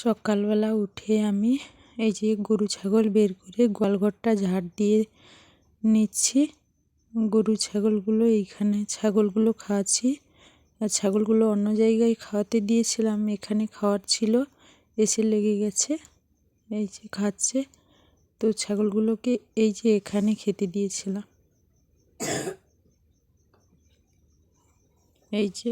সকালবেলা উঠে আমি এই যে গরু, ছাগল বের করে গোয়ালঘরটা ঝাড় দিয়ে নিচ্ছি। গরু, ছাগলগুলো এইখানে, ছাগলগুলো খাওয়াচ্ছি। আর ছাগলগুলো অন্য জায়গায় খাওয়াতে দিয়েছিলাম, এখানে খাওয়ার ছিল, এসে লেগে গেছে, এই যে খাচ্ছে। তো ছাগলগুলোকে এই যে এখানে খেতে দিয়েছিলাম। এই যে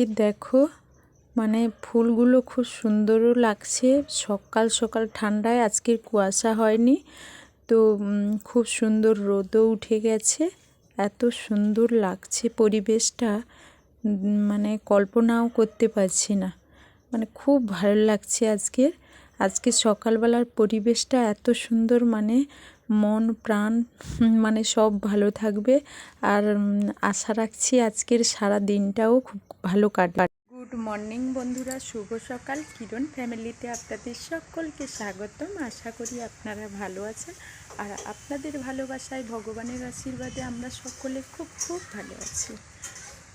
আজকে দেখো মানে ফুলগুলো খুব সুন্দরও লাগছে। সকাল সকাল ঠান্ডায় আজকের কুয়াশা হয়নি, তো খুব সুন্দর রোদও উঠে গেছে। এত সুন্দর লাগছে পরিবেশটা মানে কল্পনাও করতে পারছি না। মানে খুব ভালো লাগছে আজকের। আজকে সকালবেলার পরিবেশটা এত সুন্দর মানে মন, প্রাণ মানে সব ভালো থাকবে। আর আশা রাখছি আজকের সারা দিনটাও খুব ভালো কাটবে। গুড মর্নিং বন্ধুরা, শুভ সকাল। কিরণ ফ্যামিলিতে আপনাদের সকলকে স্বাগতম। আশা করি আপনারা ভালো আছেন। আর আপনাদের ভালোবাসায়, ভগবানের আশীর্বাদে আমরা সকলে খুব খুব ভালো আছি।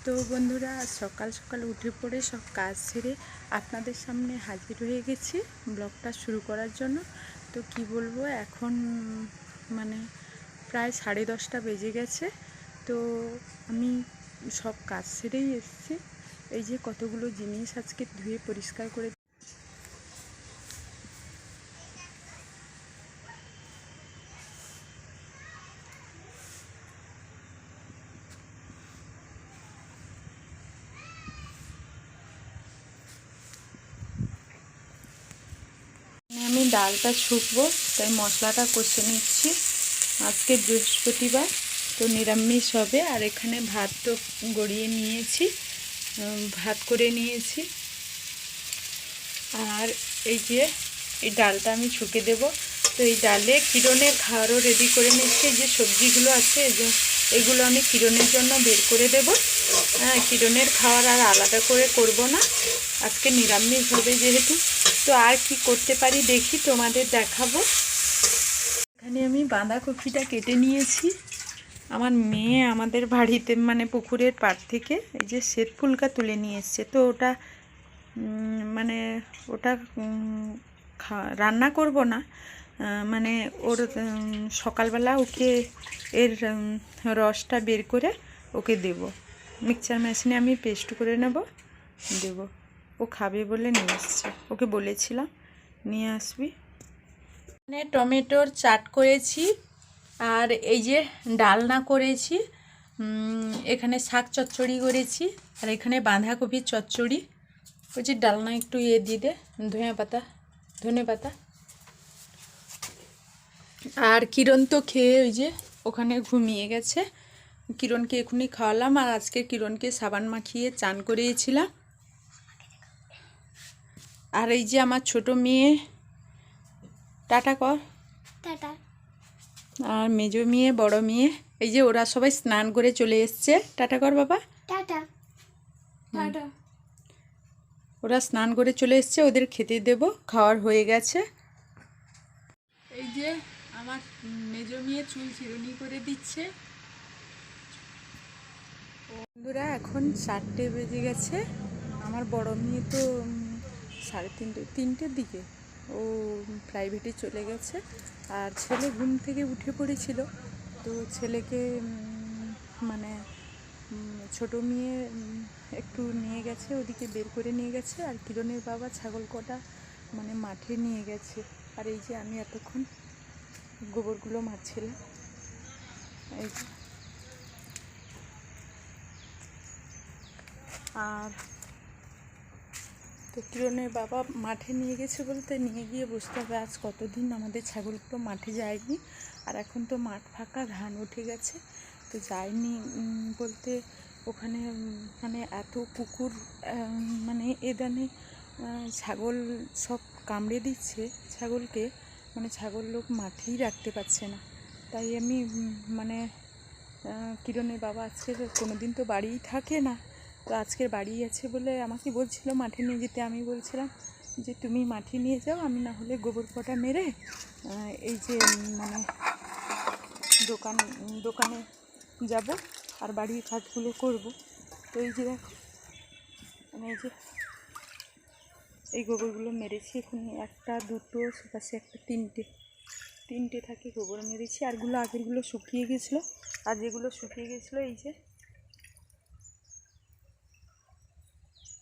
তো বন্ধুরা, সকাল সকাল উঠে পড়ে সব কাজ সেরে আপনাদের সামনে হাজির হয়ে গেছি ব্লগটা শুরু করার জন্য। তো কি বলব, এখন মানে প্রায় সাড়ে দশটা বেজে গেছে। তো আমি সব কাজ সেরেই এসেছি। এই যে কতগুলো জিনিস আজকে ধুয়ে পরিষ্কার করে আমি ডালটা শুকবো, তাই মশলাটা কষে নিচ্ছি। আজকে বৃহস্পতিবার, তো নিরামিষ হবে, আর এখানে ভাত তো গড়িয়ে নিয়েছি ভাত করে নিয়েছি। আর এই যে, এই ডালটা আমি ছুকে দেব। তো এই ডালে কিরণের খাওয়ারও রেডি করে নিচ্ছি। যে সবজিগুলো আছে এগুলো আমি কিরণের জন্য বের করে দেব। হ্যাঁ কিরণের খাওয়ার আর আলাদা করে করব না। আজকে নিরামিষ হবে যেহেতু। তো আর কি করতে পারি দেখি তোমাদের দেখাবো। এখানে আমি বাঁধাকপিটা কেটে নিয়েছি। আমার মেয়ে আমাদের বাড়িতে মানে পুকুরের পাড় থেকে এই যে শ্বেত ফুলকা তুলে নিয়ে এসছে। তো ওটা মানে ওটা রান্না করব না। মানে ওর সকালবেলা ওকে এর রসটা বের করে ওকে দেব। মিক্সচার মেশিনে আমি পেস্ট করে নেব, দেব। ও খাবে বলে নিয়ে এসছে। ওকে বলেছিলাম, নিয়ে আসবি। এখানে টমেটোর চাট করেছি, আর এই যে ডালনা করেছি এখানে শাক চচ্চড়ি করেছি, আর এখানে বাঁধাকপির চচ্চড়ি। ওই যে ডালনা একটু ইয়ে দিয়ে দে ধনে পাতা ধনে পাতা। আর কিরণ তো খেয়ে ওই যে ওখানে ঘুমিয়ে গেছে। কিরণকে এখনই খাওয়ালাম, আর আজকে কিরণকে সাবান মাখিয়ে চান করিয়েছিলাম। আর এই যে আমার ছোট মেয়ে টাটা কর। টাটা। আর মেজো মেয়ে বড় মেয়ে এই যে ওরা সবাই স্নান করে চলে এসছে। টাটা কর বাবা। টাটা। টাটা। ওরা স্নান করে চলে এসছে ওদের খেতে দেব খাওয়ার হয়ে গেছে। এই যে আমার মেজো মেয়ে চুল চিরুনি করে দিচ্ছে। বন্ধুরা এখন চারটে বেজে গেছে। আমার বড় মেয়ে তো সাড়ে তিনটে, তিনটের দিকে। ও প্রাইভেটে চলে গেছে। আর ছেলে ঘুম থেকে উঠে পড়েছিল। তো ছেলেকে মানে ছোটো মেয়ে একটু নিয়ে গেছে, ওদিকে বের করে নিয়ে গেছে। আর কিরণের বাবা ছাগল কটা মানে মাঠে নিয়ে গেছে। আর এই যে আমি এতক্ষণ গোবরগুলো মারছিলাম। এই আর তো কিরণের বাবা মাঠে নিয়ে গেছে বলতে নিয়ে গিয়ে বুঝতে হবে। আজ কতদিন আমাদের ছাগলগুলো মাঠে যায়নি? আর এখন তো মাঠ ফাঁকা, ধান উঠে গেছে, তো যায়নি বলতে ওখানে মানে এত কুকুর মানে এদানে ছাগল সব কামড়ে দিচ্ছে। ছাগলকে মানে ছাগল লোক মাঠেই রাখতে পারছে না। তাই আমি মানে কিরণের বাবা আজকে কোনো দিন তো বাড়িই থাকে না। তো আজকের বাড়ি আছে বলে আমাকে বলছিল, মাঠে নিয়ে যেতে। আমি বলছিলাম যে, তুমি মাঠে নিয়ে যাও, আমি না হলে গোবর কটা মেরে এই যে মানে দোকান, দোকানে যাব আর বাড়ির কাজগুলো করব। তো এই যে দেখো মানে এই যে, এই গোবরগুলো মেরেছি এখন। একটা, দুটো সেপাশে একটা, তিনটে তিনটে থাকে গোবর মেরেছি। আরগুলো আগেরগুলো শুকিয়ে গেছিল, আর যেগুলো শুকিয়ে গেছিল, এই যে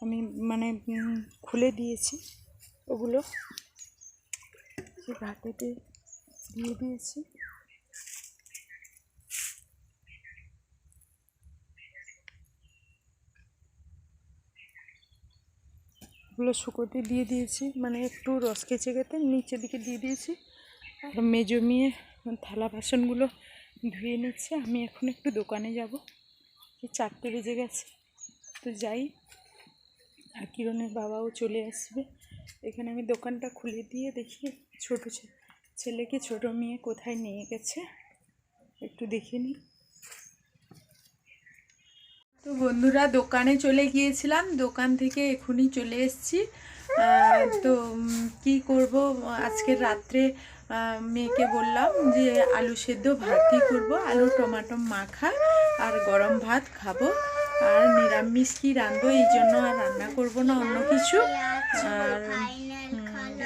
আমি মানে খুলে দিয়েছি ওগুলো। যে ঘাটেতে দিয়ে দিয়েছি। ওগুলো শুকোতে দিয়ে দিয়েছি মানে একটু রস কেচে গেতে নিচের দিকে দিয়ে দিয়েছি। আর মেজো মেয়ে থালা বাসনগুলো ধুয়ে নিচ্ছে। আমি এখন একটু দোকানে যাব। চারটে বেজে গেছে। তো যাই। আর কিরণের বাবাও চলে আসবে। এখানে আমি দোকানটা খুলে দিয়ে দেখি ছোটো ছেলেকে ছোটো মেয়ে কোথায় নিয়ে গেছে। একটু দেখে নিই। তো বন্ধুরা, দোকানে চলে গিয়েছিলাম। দোকান থেকে এখনই চলে এসেছি। তো কি করব? আজকের রাত্রে মেয়েকে বললাম যে আলু সেদ্ধ ভাতই করব। আলু, টমাটো মাখা আর গরম ভাত খাব। আর নিরামিষ কি রাঁধবো এই জন্য আর রান্না করব না, অন্য কিছু। আর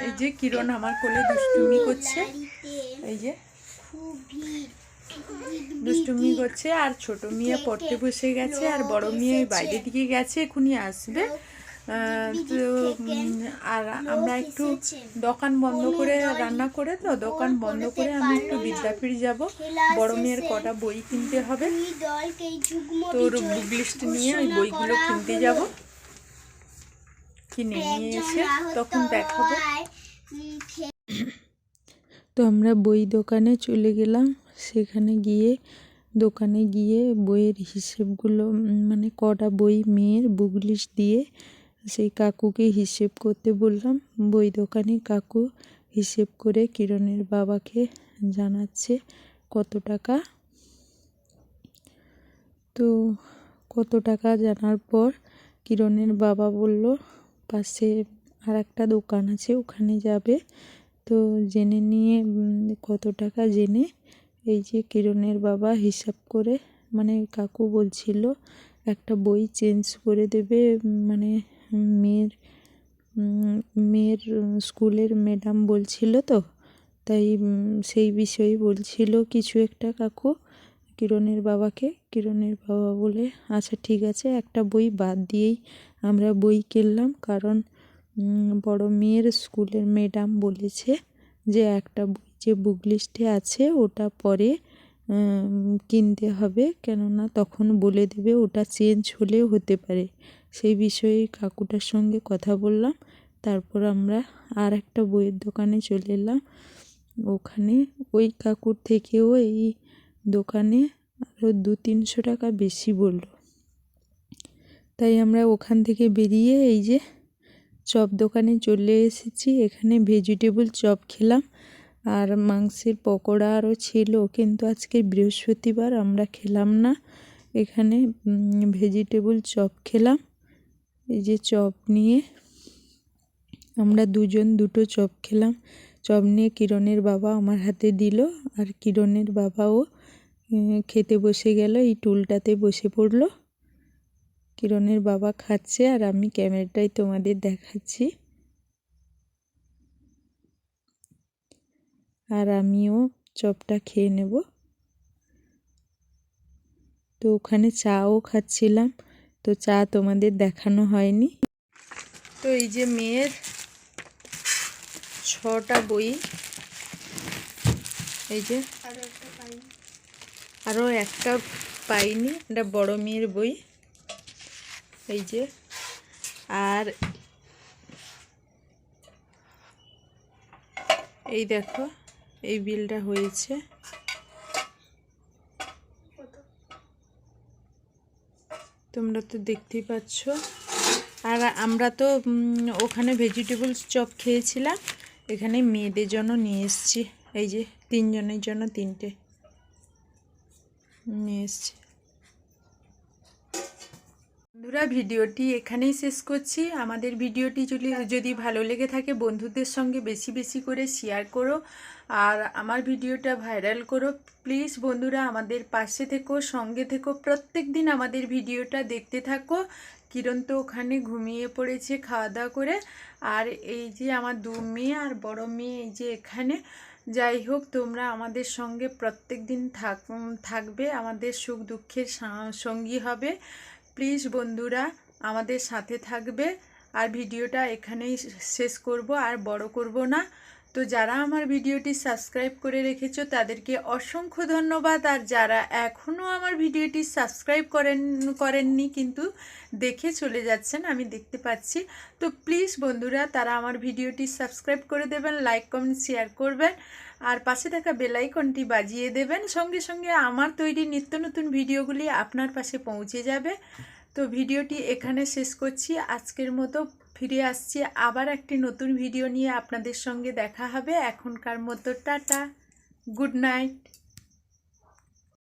এই যে কিরণ আমার কোলে দুষ্টুমি করছে। এই যে, দুষ্টুমি করছে আর ছোট মেয়ে পড়তে বসে গেছে আর বড় মেয়ে বাইরে দিকে গেছে, এখনই আসবে। তো আর আমরা একটু দোকান বন্ধ করে রান্না করে তো দোকান বন্ধ করে আমি একটু বিদ্যাপীঠ যাব। বড় মেয়ের কটা বই কিনতে হবে। তোর বুক লিস্ট নিয়ে ওই বইগুলো কিনতে যাব। কিনে নিয়ে এসে তখন দেখাবো। তো আমরা বই দোকানে চলে গেলাম। সেখানে গিয়ে দোকানে গিয়ে বইয়ের হিসেবগুলো মানে কটা বই মেয়ের বুক লিস্ট দিয়ে সেই কাকুকে হিসেব করতে বললাম। বই দোকানে কাকু হিসেব করে কিরণের বাবাকে জানাচ্ছে, কত টাকা? তো কত টাকা জানার পর কিরণের বাবা বলল, পাশে আর একটা দোকান আছে, ওখানে যাবে। তো জেনে নিয়ে, কত টাকা জেনে এই যে কিরণের বাবা হিসাব করে মানে কাকু বলছিল, একটা বই চেঞ্জ করে দেবে মানে মেয়ের মেয়ের স্কুলের ম্যাডাম বলছিল তো, তাই সেই বিষয়ে বলছিল কিছু একটা কাকু, কিরণের বাবাকে, কিরণের বাবা বলে আচ্ছা ঠিক আছে, একটা বই বাদ দিয়েই আমরা বই কিনলাম, কারণ বড় মেয়ের স্কুলের ম্যাডাম বলেছে যে একটা বই যে বুক লিস্টে আছে, ওটা পরে কিনতে হবে, কেননা তখন বলে দেবে ওটা চেঞ্জ হলেও হতে পারে। সেই বিষয়ে কাকুটার সঙ্গে কথা বললাম। তারপর আমরা আর একটা বইয়ের দোকানে চলে এলাম। ওখানে ওই কাকুর থেকেও এই দোকানে আরও দু তিনশো টাকা বেশি বলল। তাই আমরা ওখান থেকে বেরিয়ে এই যে চপ দোকানে চলে এসেছি। এখানে ভেজিটেবল চপ খেলাম। আর মাংসের পকোড়া আরও ছিল, কিন্তু আজকে বৃহস্পতিবার আমরা খেলাম না। এখানে ভেজিটেবল চপ খেলাম। এই যে চপ নিয়ে আমরা দুজন দুটো চপ খেলাম। চপ নিয়ে কিরণের বাবা আমার হাতে দিল আর কিরণের বাবাও খেতে বসে গেল, এই টুলটাতে বসে পড়ল। কিরণের বাবা খাচ্ছে আর আমি ক্যামেরাটাই তোমাদের দেখাচ্ছি। আর আমিও চপটা খেয়ে নেব। তো ওখানে চাও খাচ্ছিলাম। তো চা তোমাদের দেখানো হয়নি। তো এই যে মেয়ের ছটা বই। এই যে আরও একটা পাইনি এটা বড় মেয়ের বই। এই যে আর এই দেখো, এই বিলটা হয়েছে। তোমরা তো দেখতেই পাচ্ছ। আর আমরা তো ওখানে ভেজিটেবলস চপ খেয়েছিলাম। এখানে মেয়েদের জন্য নিয়ে এসছি। এই যে, তিনজনের জন্য তিনটে নিয়ে এসেছি। বন্ধুরা, ভিডিওটি এখানেই শেষ করছি। আমাদের ভিডিওটি যদি যদি ভালো লেগে থাকে, বন্ধুদের সঙ্গে বেশি বেশি করে শেয়ার করো। আর আমার ভিডিওটা ভাইরাল করো। প্লিজ বন্ধুরা, আমাদের পাশে থেকো, সঙ্গে থেকো, প্রত্যেক দিন আমাদের ভিডিওটা দেখতে থাকো। কিরণ তো ওখানে ঘুমিয়ে পড়েছে খাওয়া দাওয়া করে। আর এই যে আমার দু মেয়ে আর বড় মেয়ে এই যে এখানে। যাই হোক, তোমরা আমাদের সঙ্গে প্রত্যেক দিন থাক থাকবে। আমাদের সুখ দুঃখের সঙ্গী হবে। প্লিজ বন্ধুরা আমাদের সাথে থাকবে। আর ভিডিওটা এখানেই শেষ করব আর বড় করব না। তো যারা আমার ভিডিওটি সাবস্ক্রাইব করে রেখেছো, তাদেরকে অসংখ্য ধন্যবাদ। আর যারা এখনও আমার ভিডিওটি সাবস্ক্রাইব করেন, করেননি, কিন্তু দেখে চলে যাচ্ছেন, আমি দেখতে পাচ্ছি। তো প্লিজ বন্ধুরা, তারা আমার ভিডিওটি সাবস্ক্রাইব করে দেবেন, লাইক, কমেন্ট, শেয়ার করবেন, আর পাশে থাকা বেলাইকনটি বাজিয়ে দেবেন। সঙ্গে সঙ্গে আমার তৈরি নিত্য নতুন ভিডিওগুলি আপনার পাশে পৌঁছে যাবে। তো ভিডিওটি এখানে শেষ করছি। আজকের মতো ফিরে আসছি। আবার একটি নতুন ভিডিও নিয়ে আপনাদের সঙ্গে দেখা হবে। এখনকার মতো টাটা। Good night.